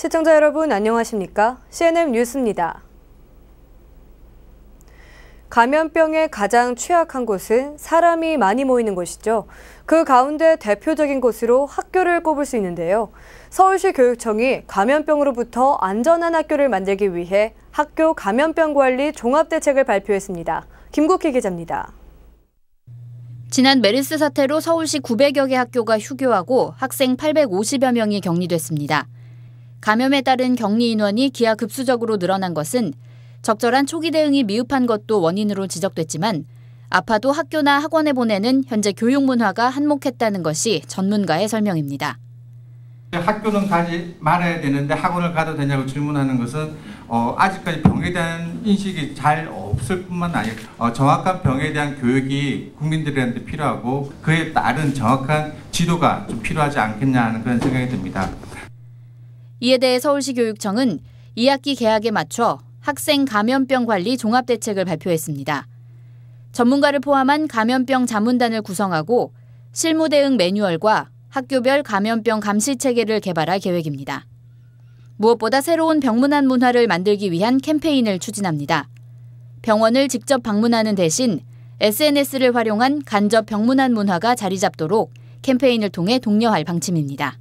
시청자 여러분 안녕하십니까? CNN 뉴스입니다. 감염병에 가장 취약한 곳은 사람이 많이 모이는 곳이죠. 그 가운데 대표적인 곳으로 학교를 꼽을 수 있는데요. 서울시 교육청이 감염병으로부터 안전한 학교를 만들기 위해 학교 감염병 관리 종합대책을 발표했습니다. 김국희 기자입니다. 지난 메르스 사태로 서울시 900여 개 학교가 휴교하고 학생 850여 명이 격리됐습니다. 감염에 따른 격리 인원이 기하급수적으로 늘어난 것은 적절한 초기 대응이 미흡한 것도 원인으로 지적됐지만 아파도 학교나 학원에 보내는 현재 교육 문화가 한몫했다는 것이 전문가의 설명입니다. 학교는 가지 말아야 되는데 학원을 가도 되냐고 질문하는 것은 어, 아직까지 병에 대한 인식이 잘 없을 뿐만 아니라 어, 정확한 병에 대한 교육이 국민들한테 필요하고 그에 따른 정확한 지도가 좀 필요하지 않겠냐 하는 그런 생각이 듭니다. 이에 대해 서울시 교육청은 2학기 개학에 맞춰 학생 감염병 관리 종합대책을 발표했습니다. 전문가를 포함한 감염병 자문단을 구성하고 실무 대응 매뉴얼과 학교별 감염병 감시 체계를 개발할 계획입니다. 무엇보다 새로운 병문안 문화를 만들기 위한 캠페인을 추진합니다. 병원을 직접 방문하는 대신 SNS를 활용한 간접 병문안 문화가 자리 잡도록 캠페인을 통해 독려할 방침입니다.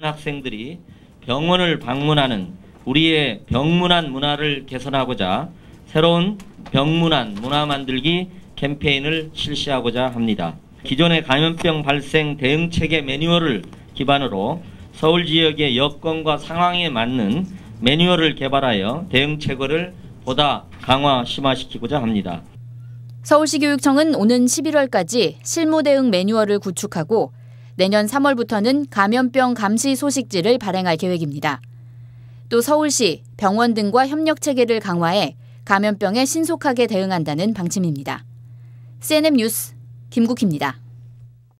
학생들이 병원을 방문하는 우리의 병문안 문화를 개선하고자 새로운 병문안 문화 만들기 캠페인을 실시하고자 합니다. 기존의 감염병 발생 대응 체계 매뉴얼을 기반으로 서울 지역의 여건과 상황에 맞는 매뉴얼을 개발하여 대응 체계를 보다 강화 심화시키고자 합니다. 서울시 교육청은 오는 11월까지 실무 대응 매뉴얼을 구축하고 내년 3월부터는 감염병 감시 소식지를 발행할 계획입니다. 또 서울시, 병원 등과 협력 체계를 강화해 감염병에 신속하게 대응한다는 방침입니다. CNN 뉴스 김국희입니다.